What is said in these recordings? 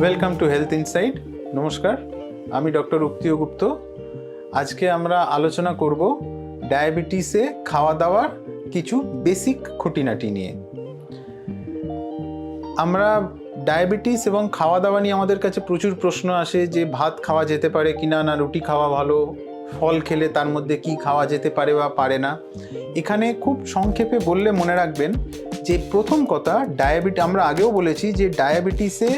Welcome to health inside নমস্কার, আমি doctor উক্তিয় গুপ্ত। আজকে আমরা আলোচনা করব ডায়াবেটিসে খাওয়া দাওয়ার কিছু বেসিক খুঁটিনাটি নিয়ে। আমরা ডায়াবেটিস এবং খাওয়া দাওয়া নিয়ে আমাদের কাছে প্রচুর প্রশ্ন আসে যে ভাত খাওয়া যেতে পারে কিনা না রুটি খাওয়া ভালো, ফল খেলে তার মধ্যে কি খাওয়া যেতে পারে বা পারে না। এখানে খুব সংক্ষেপে বললে মনে রাখবেন যে প্রথম কথা, ডায়াবেটি আমরা আগেও বলেছি যে ডায়াবেটিসে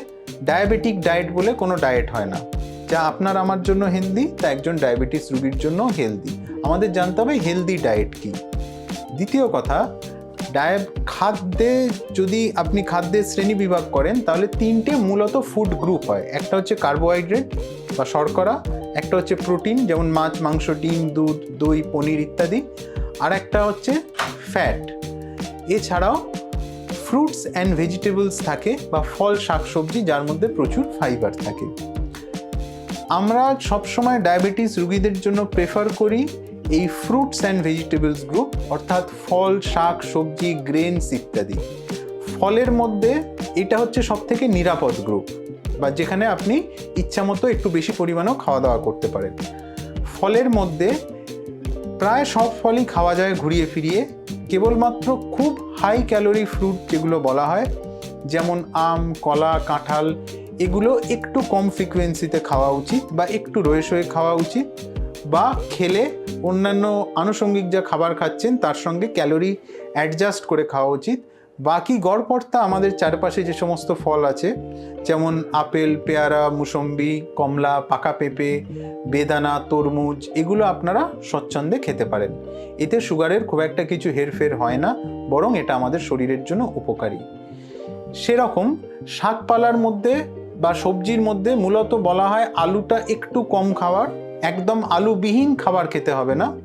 ডায়াবেটিক ডায়েট বলে কোনো ডায়েট হয় না। যা আপনার আমার জন্য হেলদি, তা একজন ডায়াবেটিস রুগীর জন্য হেলদি। আমাদের জানতে হবে হেলদি ডায়েট কি। দ্বিতীয় কথা, ডায়াব খাদ্যে যদি আপনি খাদ্যের শ্রেণি বিভাগ করেন, তাহলে তিনটে মূলত ফুড গ্রুপ হয়। একটা হচ্ছে কার্বোহাইড্রেট বা শর্করা, একটা হচ্ছে প্রোটিন যেমন মাছ, মাংস, ডিম, দুধ, দই, পনির ইত্যাদি, আর একটা হচ্ছে ফ্যাট। এছাড়াও ফ্রুটস অ্যান্ড ভেজিটেবলস থাকে বা ফল, শাকসবজি, যার মধ্যে প্রচুর ফাইবার থাকে। আমরা সবসময় ডায়াবেটিস রুগীদের জন্য প্রেফার করি এই ফ্রুটস অ্যান্ড ভেজিটেবলস গ্রুপ অর্থাৎ ফল শাক সবজি গ্রেনস ইত্যাদি। ফলের মধ্যে এটা হচ্ছে সব থেকে নিরাপদ গ্রুপ বা যেখানে আপনি ইচ্ছামতো একটু বেশি পরিমাণেও খাওয়া দাওয়া করতে পারেন। ফলের মধ্যে প্রায় সব ফলই খাওয়া যায় ঘুরিয়ে ফিরিয়ে, কেবলমাত্র খুব হাই ক্যালোরি ফ্রুট যেগুলো বলা হয়, যেমন আম, কলা, কাঁঠাল, এগুলো একটু কম ফ্রিকোয়েন্সিতে খাওয়া উচিত বা একটু রয়ে সয়ে খাওয়া উচিত বা খেলে অন্যান্য আনুষঙ্গিক যা খাবার খাচ্ছেন তার সঙ্গে ক্যালোরি অ্যাডজাস্ট করে খাওয়া উচিত। বাকি গড়পড়তা আমাদের চারপাশে যে সমস্ত ফল আছে যেমন আপেল পেয়ারা মুসম্বি কমলা পাকা পেঁপে বেদানা তরমুজ এগুলো আপনারা স্বচ্ছন্দে খেতে পারেন। এতে সুগারের খুব একটা কিছু হেরফের হয় না বরং এটা আমাদের শরীরের জন্য উপকারী। সেরকম শাকপালার মধ্যে বা সবজির মধ্যে মূলত বলা হয় আলুটা একটু কম খাওয়ার একদম আলুবিহীন খাবার খেতে হবে না।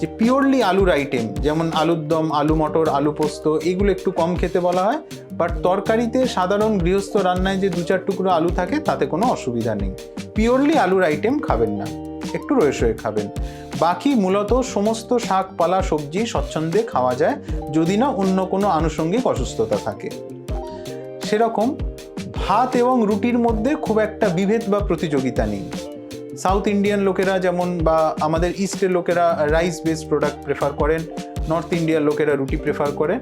যে পিওরলি আলুর আইটেম যেমন আলুর দম, আলু মটর, আলু পোস্ত, এগুলো একটু কম খেতে বলা হয় বাট তরকারিতে সাধারণ গৃহস্থ রান্নায় যে দু চার টুকরো আলু থাকে, তাতে কোনো অসুবিধা নেই। পিওরলি আলুর আইটেম খাবেন না, একটু রয়ে সয়ে খাবেন। বাকি মূলত সমস্ত শাক, পালা, সবজি স্বচ্ছন্দে খাওয়া যায়, যদি না অন্য কোনো আনুষঙ্গিক অসুস্থতা থাকে। সেরকম ভাত এবং রুটির মধ্যে খুব একটা বিভেদ বা প্রতিযোগিতা নেই। সাউথ ইন্ডিয়ান লোকেরা যেমন বা আমাদের ইস্টের লোকেরা রাইস বেস প্রোডাক্ট প্রেফার করেন নর্থ ইন্ডিয়ার লোকেরা রুটি প্রেফার করেন।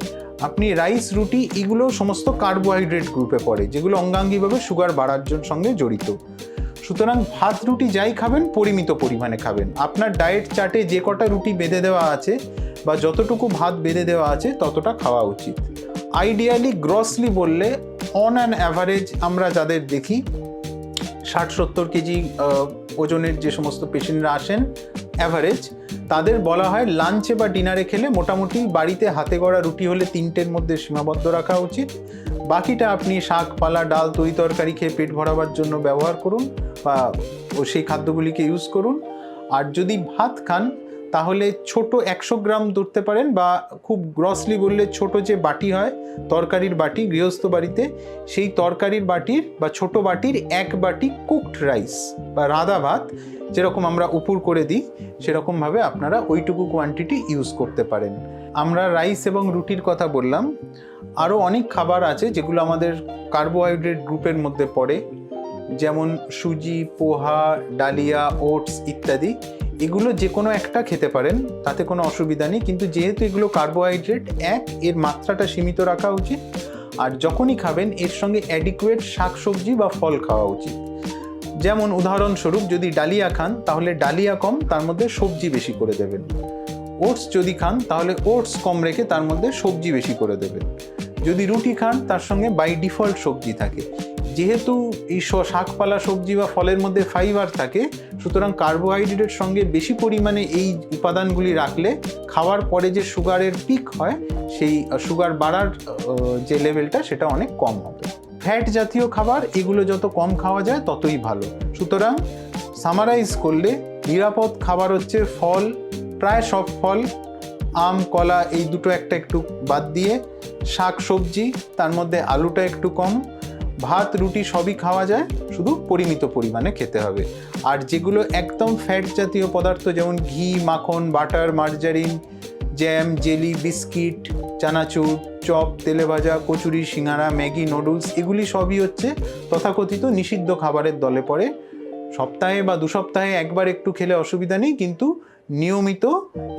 আপনি রাইস রুটি এগুলো সমস্ত কার্বোহাইড্রেট গ্রুপে পড়ে, যেগুলো অঙ্গাঙ্গিভাবে সুগার বাড়ার জন্য সঙ্গে জড়িত। সুতরাং ভাত, রুটি যাই খাবেন, পরিমিত পরিমাণে খাবেন। আপনার ডায়েট চার্টে যে কটা রুটি বেঁধে দেওয়া আছে বা যতটুকু ভাত বেঁধে দেওয়া আছে, ততটা খাওয়া উচিত। আইডিয়ালি গ্রসলি বললে অন অ্যান অ্যাভারেজ আমরা যাদের দেখি ষাট সত্তর কেজি ওজনের যে সমস্ত পেশেন্টরা আসেন অ্যাভারেজ তাদের বলা হয় লাঞ্চে বা ডিনারে খেলে মোটামুটি বাড়িতে হাতে গড়া রুটি হলে তিনটের মধ্যে সীমাবদ্ধ রাখা উচিত। বাকিটা আপনি শাক, পালা, ডাল তরি তরকারি খেয়ে পেট ভরাবার জন্য ব্যবহার করুন বা সেই খাদ্যগুলিকে ইউজ করুন। আর যদি ভাত খান তাহলে ছোট একশো গ্রাম ধরতে পারেন বা খুব গ্রসলি বললে ছোট যে বাটি হয়, তরকারির বাটি, গৃহস্থ বাড়িতে, সেই তরকারির বাটির বা ছোট বাটির এক বাটি কুকড রাইস বা রাধা ভাত, যেরকম আমরা উপুর করে দিই, সেরকমভাবে আপনারা ওইটুকু কোয়ান্টিটি ইউজ করতে পারেন। আমরা রাইস এবং রুটির কথা বললাম। আরও অনেক খাবার আছে যেগুলো আমাদের কার্বোহাইড্রেট গ্রুপের মধ্যে পড়ে, যেমন সুজি, পোহা, ডালিয়া ওটস ইত্যাদি। এগুলো যে কোনো একটা খেতে পারেন, তাতে কোনো অসুবিধা নেই। কিন্তু যেহেতু এগুলো কার্বোহাইড্রেট এক, এর মাত্রাটা সীমিত রাখা উচিত। আর যখনই খাবেন, এর সঙ্গে অ্যাডিকুয়েট শাকসবজি বা ফল খাওয়া উচিত। যেমন উদাহরণস্বরূপ, যদি ডালিয়া খান, তাহলে ডালিয়া কম, তার মধ্যে সবজি বেশি করে দেবেন। ওটস যদি খান, তাহলে ওটস কম রেখে তার মধ্যে সবজি বেশি করে দেবেন। যদি রুটি খান, তার সঙ্গে বাই ডিফল্ট সবজি থাকে। যেহেতু এই শাকপালা, সবজি বা ফলের মধ্যে ফাইবার থাকে, সুতরাং কার্বোহাইড্রেটের সঙ্গে বেশি পরিমাণে এই উপাদানগুলি রাখলে খাওয়ার পরে যে সুগারের পিক হয়, সেই সুগার বাড়ার যে লেভেলটা সেটা অনেক কম হবে। ফ্যাট জাতীয় খাবার, এগুলো যত কম খাওয়া যায়, ততই ভালো। সুতরাং সামারাইজ করলে নিরাপদ খাবার হচ্ছে ফল, প্রায় সব ফল, আম, কলা, এই দুটো একটা একটু বাদ দিয়ে, শাক, সবজি, তার মধ্যে আলুটা একটু কম ভাত, রুটি সবই খাওয়া যায়, শুধু পরিমিত পরিমাণে খেতে হবে। আর যেগুলো একদম ফ্যাট জাতীয় পদার্থ, যেমন ঘি, মাখন, butter, margarine jam jelly biscuit চানাচুর, চপ, তেলে ভাজা, কচুরি, সিঙ্গারা, ম্যাগি নুডলস এগুলি সবই হচ্ছে তথাকথিত নিষিদ্ধ খাবারের দলে পড়ে। সপ্তাহে বা দু সপ্তাহে একবার একটু খেলে অসুবিধা নেই, কিন্তু নিয়মিত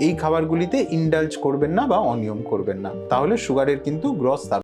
এই খাবারগুলিতে ইন্ডালজ করবেন না বা অনিয়ম করবেন না। তাহলে সুগারের কিন্তু গ্রস